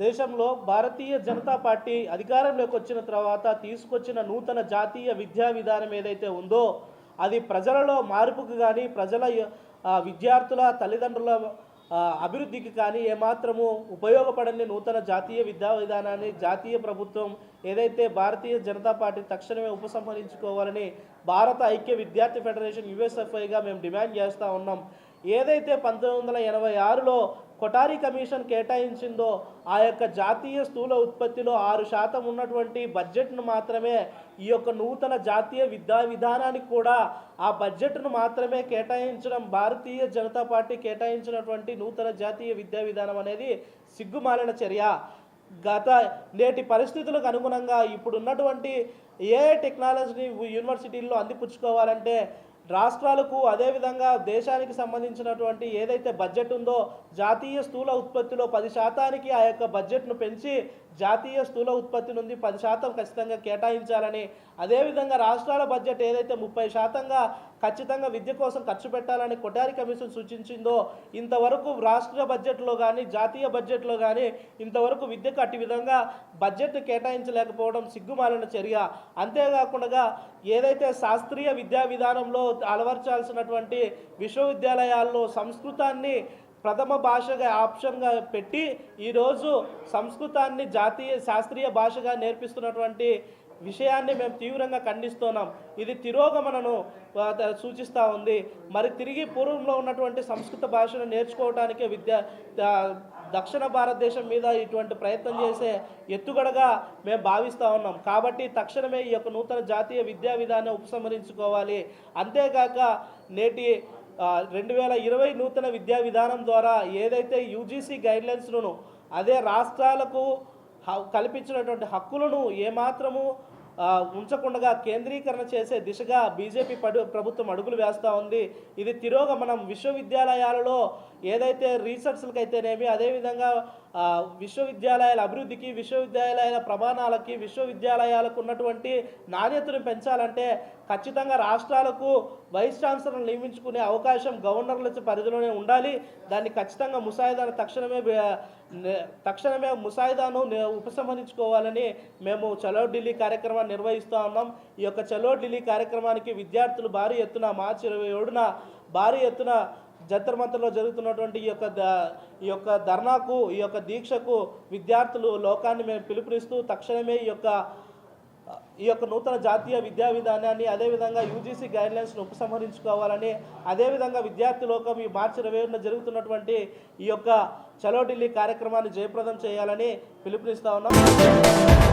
దేశంలో భారతీయ జనతా పార్టీ అధికారంలోకి వచ్చిన తర్వాత తీసుకొచ్చిన నూతన జాతీయ విద్యా విధానం ఏదైతే ఉందో అది ప్రజలలో మార్పుకు కానీ ప్రజల విద్యార్థుల తల్లిదండ్రుల అభివృద్ధికి కానీ ఏమాత్రము ఉపయోగపడని నూతన జాతీయ విద్యా విధానాన్ని జాతీయ ప్రభుత్వం ఏదైతే భారతీయ జనతా పార్టీ తక్షణమే ఉపసంహరించుకోవాలని భారత ఐక్య విద్యార్థి ఫెడరేషన్ యుఎస్ఎఫ్ఐగా మేము డిమాండ్ చేస్తూ ఉన్నాం. ఏదైతే పంతొమ్మిది వందల ఎనభై ఆరులో కొటారి కమిషన్ కేటాయించిందో ఆ యొక్క జాతీయ స్థూల ఉత్పత్తిలో ఆరు శాతం ఉన్నటువంటి బడ్జెట్ను మాత్రమే ఈ యొక్క నూతన జాతీయ విద్యా విధానానికి కూడా ఆ బడ్జెట్ను మాత్రమే కేటాయించడం భారతీయ జనతా పార్టీ కేటాయించినటువంటి నూతన జాతీయ విద్యా విధానం అనేది సిగ్గుమాలిన చర్య. గత నేటి పరిస్థితులకు అనుగుణంగా ఇప్పుడున్నటువంటి ఏ టెక్నాలజీని యూనివర్సిటీల్లో అందిపుచ్చుకోవాలంటే రాష్ట్రాలకు అదేవిధంగా దేశానికి సంబంధించినటువంటి ఏదైతే బడ్జెట్ ఉందో జాతీయ స్థూల ఉత్పత్తిలో పది శాతానికి ఆ యొక్క బడ్జెట్ను పెంచి జాతీయ స్థూల ఉత్పత్తి నుండి పది శాతం ఖచ్చితంగా కేటాయించాలని అదేవిధంగా రాష్ట్రాల బడ్జెట్ ఏదైతే ముప్పై శాతంగా ఖచ్చితంగా విద్య కోసం ఖర్చు పెట్టాలని కొటారి కమిషన్ సూచించిందో ఇంతవరకు రాష్ట్ర బడ్జెట్లో కానీ జాతీయ బడ్జెట్లో కానీ ఇంతవరకు విద్యకు అట్టి విధంగా బడ్జెట్ కేటాయించలేకపోవడం సిగ్గుమాలిన చర్య. అంతేకాకుండా ఏదైతే శాస్త్రీయ విద్యా విధానంలో అలవర్చాల్సినటువంటి విశ్వవిద్యాలయాల్లో సంస్కృతాన్ని ప్రథమ భాషగా ఆప్షన్గా పెట్టి ఈరోజు సంస్కృతాన్ని జాతీయ శాస్త్రీయ భాషగా నేర్పిస్తున్నటువంటి విషయాన్ని మేము తీవ్రంగా ఖండిస్తున్నాం. ఇది తిరోగమనను సూచిస్తూ ఉంది. మరి తిరిగి పూర్వంలో ఉన్నటువంటి సంస్కృత భాషను నేర్చుకోవటానికే విద్య దక్షిణ భారతదేశం మీద ఇటువంటి ప్రయత్నం చేసే ఎత్తుగడగా మేము భావిస్తూ ఉన్నాం. కాబట్టి తక్షణమే ఈ యొక్క నూతన జాతీయ విద్యా విధానం ఉపసంహరించుకోవాలి. అంతేకాక నేటి రెండు వేల ఇరవై నూతన విద్యా విధానం ద్వారా ఏదైతే యూజీసీ గైడ్లైన్స్ను అదే రాష్ట్రాలకు కల్పించినటువంటి హక్కులను ఏమాత్రము ఉంచకుండా కేంద్రీకరణ చేసే దిశగా బీజేపీ పడు ప్రభుత్వం అడుగులు వేస్తూ ఉంది. ఇది తిరోగమనం. విశ్వవిద్యాలయాలలో ఏదైతే రీసెర్చ్లకైతేనేమి అదేవిధంగా విశ్వవిద్యాలయాల అభివృద్ధికి విశ్వవిద్యాలయాల ప్రమాణాలకి విశ్వవిద్యాలయాలకు ఉన్నటువంటి నాణ్యతను పెంచాలంటే ఖచ్చితంగా రాష్ట్రాలకు వైస్ ఛాన్సలర్ నియమించుకునే అవకాశం గవర్నర్ల పరిధిలోనే ఉండాలి. దాన్ని ఖచ్చితంగా ముసాయిదాను తక్షణమే తక్షణమే ముసాయిదాను ఉపసంహరించుకోవాలని మేము చలో ఢిల్లీ కార్యక్రమాన్ని నిర్వహిస్తూ ఉన్నాం. ఈ యొక్క చలో ఢిల్లీ కార్యక్రమానికి విద్యార్థులు భారీ ఎత్తున మార్చి ఇరవై ఏడున భారీ ఎత్తున జంతర్ మంతర్లో జరుగుతున్నటువంటి ఈ యొక్క ఈ యొక్క ధర్నాకు ఈ యొక్క దీక్షకు విద్యార్థులు లోకాన్ని మేము పిలుపునిస్తూ తక్షణమే ఈ యొక్క ఈ యొక్క నూతన జాతీయ విద్యా విధానాన్ని అదేవిధంగా యూజీసీ గైడ్లైన్స్ను ఉపసంహరించుకోవాలని అదేవిధంగా విద్యార్థి లోకం ఈ మార్చి ఇరవై ఏడున జరుగుతున్నటువంటి ఈ యొక్క చలో ఢిల్లీ కార్యక్రమాన్ని జయప్రదం చేయాలని పిలుపునిస్తా ఉన్నాం.